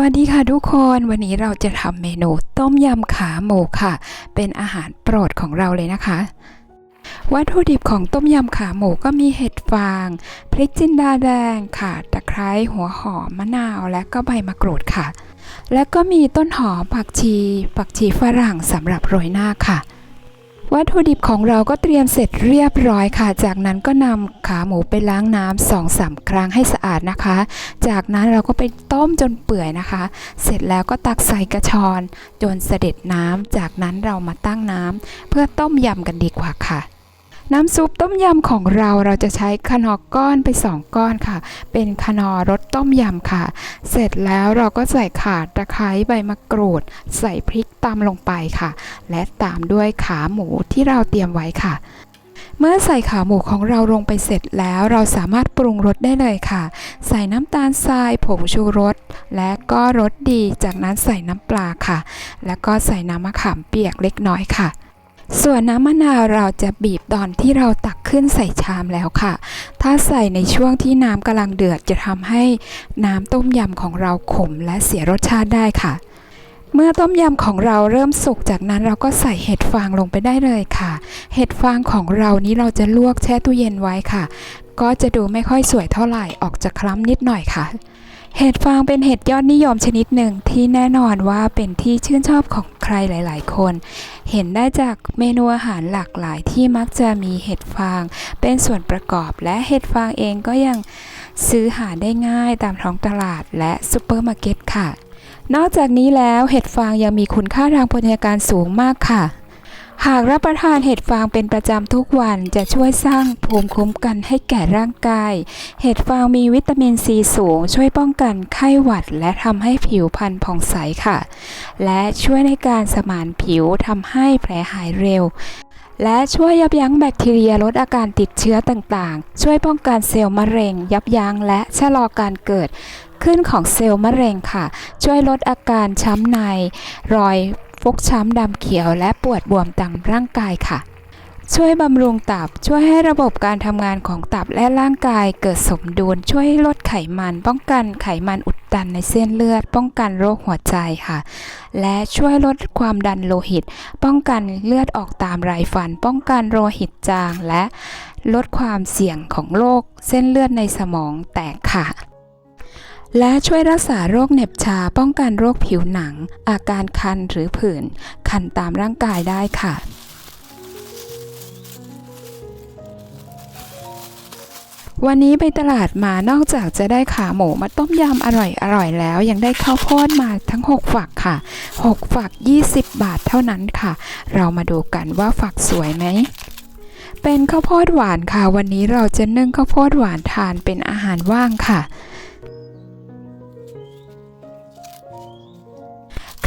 วัสดีค่ะทุกคนวันนี้เราจะทำเมนูต้มยำขาหมูค่ะ เป็นอาหารโปรดของเราเลยนะคะ วัตถุดิบของต้มยำขาหมูก็มีเห็ดฟาง พริกจินดาแดงค่ะ ตะไคร้หัวหอมมะนาวและก็ใบมะกรูดค่ะ แล้วก็มีต้นหอมผักชี ผักชีฝรั่งสำหรับโรยหน้าค่ะ วัตถุดิบของเราก็เตรียมเสร็จเรียบร้อยค่ะ จากนั้นก็นำขาหมูไปล้างน้ำสองสามครั้งให้สะอาดนะคะ จากนั้นเราก็ไปต้มจนเปื่อยนะคะ เสร็จแล้วก็ตักใส่กระชอนจนเสด็จน้ำจากนั้นเรามาตั้งน้ำเพื่อต้มยำกันดีกว่าค่ะ น้ำซุปต้มยำของเราเราจะใช้คนอก้อนไปสองก้อนค่ะ เป็นคนอรสต้มยำค่ะ เสร็จแล้วเราก็ใส่ข่าตะไคร้ใบมะกรูด ใส่พริกตำลงไปค่ะ และตามด้วยขาหมูที่เราเตรียมไว้ค่ะเมื่อใส่ขาหมูของเราลงไปเสร็จแล้วเราสามารถปรุงรสได้เลยค่ะ ใส่น้ำตาลทรายผงชูรส และก็รสดี จากนั้นใส่น้ำปลาค่ะ แล้วก็ใส่น้ำมะขามเปียกเล็กน้อยค่ะ ส่วนน้ำมะนาวเราจะบีบตอนที่เราตักขึ้นใส่ชามแล้วค่ะ ถ้าใส่ในช่วงที่น้ำกำลังเดือดจะทำให้น้ำต้มยำของเราขมและเสียรสชาติได้ค่ะ เมื่อต้มยำของเราเริ่มสุกจากนั้นเราก็ใส่เห็ดฟางลงไปได้เลยค่ะ เห็ดฟางของเรานี้เราจะลวกแช่ตู้เย็นไว้ค่ะ ก็จะดูไม่ค่อยสวยเท่าไหร่ออกจะคล้ำนิดหน่อยค่ะ เห็ดฟางเป็นเห็ดยอดนิยมชนิดหนึ่งที่แน่นอนว่าเป็นที่ชื่นชอบของใครหลาย ๆ คน เห็นได้จากเมนูอาหารหลากหลายที่มักจะมีเห็ดฟาง เป็นส่วนประกอบและเห็ดฟางเองก็ยังซื้อหาได้ง่ายตามท้องตลาดและซูเปอร์มาร์เก็ตค่ะ นอกจากนี้แล้วเห็ดฟางยังมีคุณค่าทางโภชนาการสูงมากค่ะ หากรับประทานเห็ดฟางเป็นประจำทุกวันจะช่วยสร้างภูมิคุ้มกันให้แก่ร่างกาย เห็ดฟางมีวิตามินซีสูง ช่วยป้องกันไข้หวัด และทำให้ผิวพรรณผ่องใสค่ะ และช่วยในการสมานผิวทำให้แผลหายเร็ว และช่วยยับยั้งแบคทีเรียลดอาการติดเชื้อต่างๆ ช่วยป้องกันเซลล์มะเร็ง ยับยั้งและชะลอการเกิดขึ้นของเซลล์มะเร็งค่ะ ช่วยลดอาการช้ำใน รอย กช้ำดำเขียวและปวดบวมตามร่างกายค่ะ ช่วยบำรุงตับช่วยให้ระบบการทำงานของตับและร่างกายเกิดสมดุลช่วยลดไขมัน ป้องกันไขมันอุดตันในเส้นเลือด ป้องกันโรคหัวใจค่ะ และช่วยลดความดันโลหิต ป้องกันเลือดออกตามไรฟัน ป้องกันโลหิตจางและลดความเสี่ยงของโรคเส้นเลือดในสมองแตกค่ะ และช่วยรักษาโรคเหน็บชาป้องกันโรคผิวหนัง อาการคันหรือผื่น คันตามร่างกายได้ค่ะวันนี้ไปตลาดมานอกจากจะได้ขาหมูมาต้มยำอร่อยอร่อยแล้ว ยังได้ข้าวโพดมาทั้ง 6 ฝักค่ะ 6 ฝัก 20 บาทเท่านั้นค่ะ เรามาดูกันว่าฝักสวยไหม เป็นข้าวโพดหวานค่ะ วันนี้เราจะนึ่งข้าวโพดหวานทานเป็นอาหารว่างค่ะ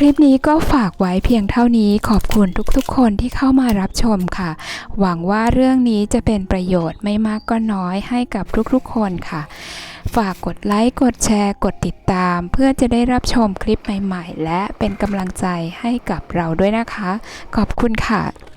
คลิปนี้ก็ฝากไว้เพียงเท่านี้ขอบคุณทุกๆ คนที่เข้ามารับชมค่ะ หวังว่าเรื่องนี้จะเป็นประโยชน์ไม่มากก็น้อยให้กับทุกๆ คนค่ะ ฝากกดไลค์ กดแชร์ กดติดตาม เพื่อจะได้รับชมคลิปใหม่ ๆ และเป็นกำลังใจให้กับเราด้วยนะคะ ขอบคุณค่ะ